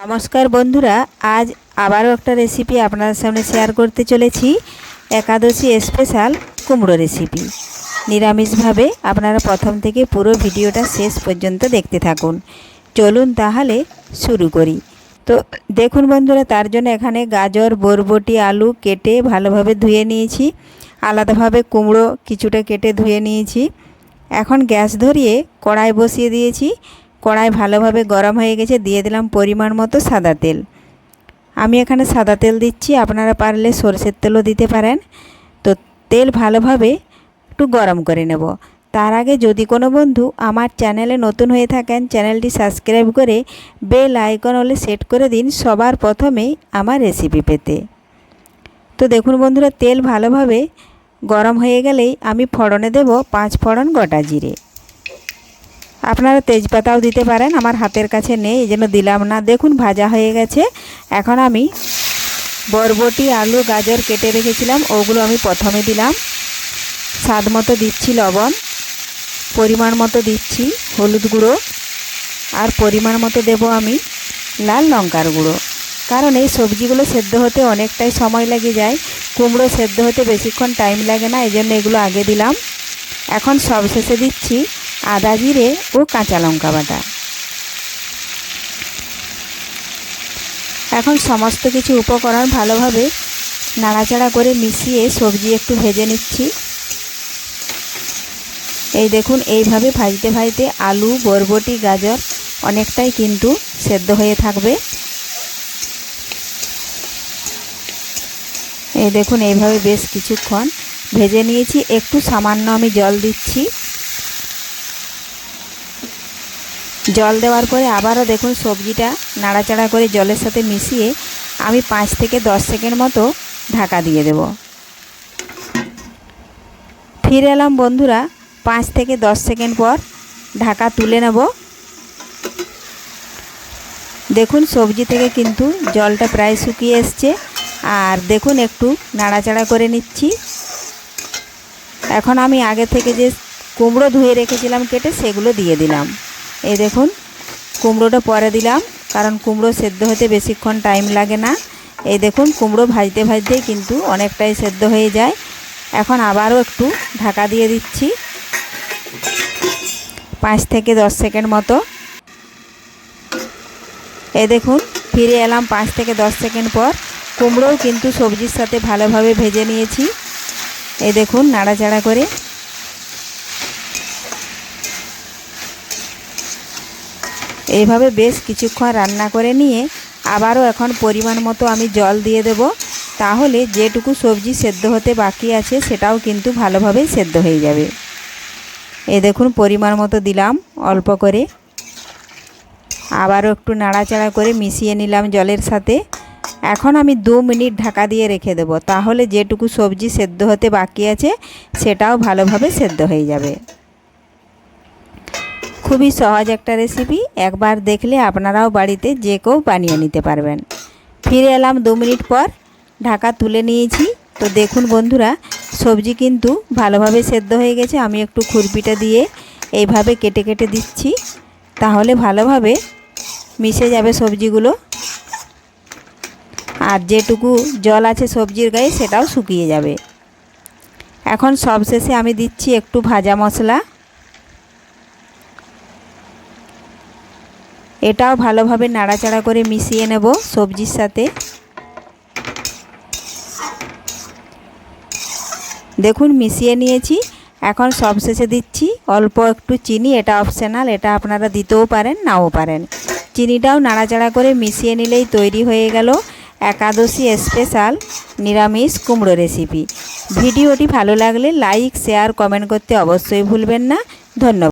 নমস্কার বন্ধুরা, আজ আবারও একটা রেসিপি আপনাদের সামনে শেয়ার করতে চলেছি। একাদশী স্পেশাল কুমড়ো রেসিপি নিরামিষভাবে আপনারা প্রথম থেকে পুরো ভিডিওটা শেষ পর্যন্ত দেখতে থাকুন। চলুন তাহলে শুরু করি। তো দেখুন বন্ধুরা, তার জন্য এখানে গাজর, বরবটি, আলু কেটে ভালোভাবে ধুয়ে নিয়েছি। আলাদাভাবে কুমড়ো কিছুটা কেটে ধুয়ে নিয়েছি। এখন গ্যাস ধরিয়ে কড়াই বসিয়ে দিয়েছি। কড়াই ভালোভাবে গরম হয়ে গেছে, দিয়ে দিলাম পরিমাণ মতো সাদা তেল। আমি এখানে সাদা তেল দিচ্ছি, আপনারা পারলে সরষের তেলও দিতে পারেন। তো তেল ভালোভাবে একটু গরম করে নেব। তার আগে যদি কোনো বন্ধু আমার চ্যানেলে নতুন হয়ে থাকেন, চ্যানেলটি সাবস্ক্রাইব করে বেল আইকন হলে সেট করে দিন সবার প্রথমেই আমার রেসিপি পেতে। তো দেখুন বন্ধুরা, তেল ভালোভাবে গরম হয়ে গেলেই আমি ফড়নে দেব পাঁচ ফড়ন গোটা জিরে। আপনারা তেজপাতাও দিতে পারেন, আমার হাতের কাছে নেই, এই জন্য দিলাম না। দেখুন, ভাজা হয়ে গেছে। এখন আমি বরবটি, আলু, গাজর কেটে রেখেছিলাম, ওগুলো আমি প্রথমে দিলাম। স্বাদ মতো দিচ্ছি লবণ, পরিমাণ মতো দিচ্ছি হলুদ গুঁড়ো, আর পরিমাণ মতো দেব আমি লাল লঙ্কার গুঁড়ো। কারণ এই সবজিগুলো সেদ্ধ হতে অনেকটাই সময় লেগে যায়, কুমড়ো সেদ্ধ হতে বেশিক্ষণ টাইম লাগে না, এই জন্য এগুলো আগে দিলাম। এখন সবশেষে দিচ্ছি আদা জিরে ও কাঁচা লঙ্কা বাটা। এখন সমস্ত কিছু উপকরণ ভালোভাবে নাড়াচাড়া করে মিশিয়ে সবজি একটু ভেজে নিচ্ছি। এই দেখুন, এইভাবে ভাজতে ভাজতে আলু, বরবটি, গাজর অনেকটাই কিন্তু সেদ্ধ হয়ে থাকবে। এই দেখুন, এইভাবে বেশ কিছুক্ষণ ভেজে নিয়েছি। একটু সামান্য আমি জল দিচ্ছি। জল দেওয়ার পরে আবারও দেখুন সবজিটা নাড়াচাড়া করে জলের সাথে মিশিয়ে আমি পাঁচ থেকে দশ সেকেন্ড মতো ঢাকা দিয়ে দেব। ফিরে এলাম বন্ধুরা, পাঁচ থেকে দশ সেকেন্ড পর ঢাকা তুলে নেব। দেখুন সবজি থেকে কিন্তু জলটা প্রায় শুকিয়ে এসছে। আর দেখুন একটু নাড়াচাড়া করে নিচ্ছি। এখন আমি আগে থেকে যে কুমড়ো ধুয়ে রেখেছিলাম কেটে সেগুলো দিয়ে দিলাম। এই দেখুন, কুমড়োটা পরে দিলাম, কারণ কুমড়ো সেদ্ধ হতে বেশিক্ষণ টাইম লাগে না। এই দেখুন, কুমড়ো ভাজতে ভাজতেই কিন্তু অনেকটাই সেদ্ধ হয়ে যায়। এখন আবারও একটু ঢাকা দিয়ে দিচ্ছি, পাঁচ থেকে দশ সেকেন্ড মতো। এই দেখুন, ফিরে এলাম পাঁচ থেকে দশ সেকেন্ড পর। কুমড়োও কিন্তু সবজির সাথে ভালোভাবে ভেজে নিয়েছি। এই দেখুন, নাড়াচাড়া করে। এইভাবে বেশ কিছুক্ষণ রান্না করে নিয়ে আবারও এখন পরিমাণ মতো আমি জল দিয়ে দেব। তাহলে যেটুকু সবজি সেদ্ধ হতে বাকি আছে, সেটাও কিন্তু ভালোভাবে সেদ্ধ হয়ে যাবে। এ দেখুন, পরিমাণ মতো দিলাম অল্প করে। আবারও একটু নাড়াচাড়া করে মিশিয়ে নিলাম জলের সাথে। এখন আমি দু মিনিট ঢাকা দিয়ে রেখে দেব। তাহলে যেটুকু সবজি সেদ্ধ হতে বাকি আছে, সেটাও ভালোভাবে সেদ্ধ হয়ে যাবে। খুবই সহজ একটা রেসিপি একবার দেখলে আপনারাও বাড়িতে যে কেউ বানিয়ে নিতে পারবেন। ফিরে এলাম দু মিনিট পর, ঢাকা তুলে নিয়েছি। তো দেখুন বন্ধুরা, সবজি কিন্তু ভালোভাবে সেদ্ধ হয়ে গেছে। আমি একটু খুরপিটা দিয়ে এইভাবে কেটে কেটে দিচ্ছি। তাহলে ভালোভাবে মিশে যাবে সবজিগুলো। আর যেটুকু জল আছে সবজির গায়ে, সেটাও শুকিয়ে যাবে। এখন সবশেষে আমি দিচ্ছি একটু ভাজা মশলা। এটাও ভালোভাবে নাড়াচাড়া করে মিশিয়ে নেব সবজির সাথে। দেখুন, মিশিয়ে নিয়েছি। এখন সবশেষে দিচ্ছি অল্প একটু চিনি, এটা অপশনাল এটা আপনারা দিতেও পারেন, নাও পারেন। চিনিটাও নাড়াচাড়া করে মিশিয়ে নিলেই তৈরি হয়ে গেল একাদশী স্পেশাল নিরামিষ কুমড়ো রেসিপি ভিডিওটি ভালো লাগলে লাইক শেয়ার কমেন্ট করতে অবশ্যই ভুলবেন না। ধন্যবাদ।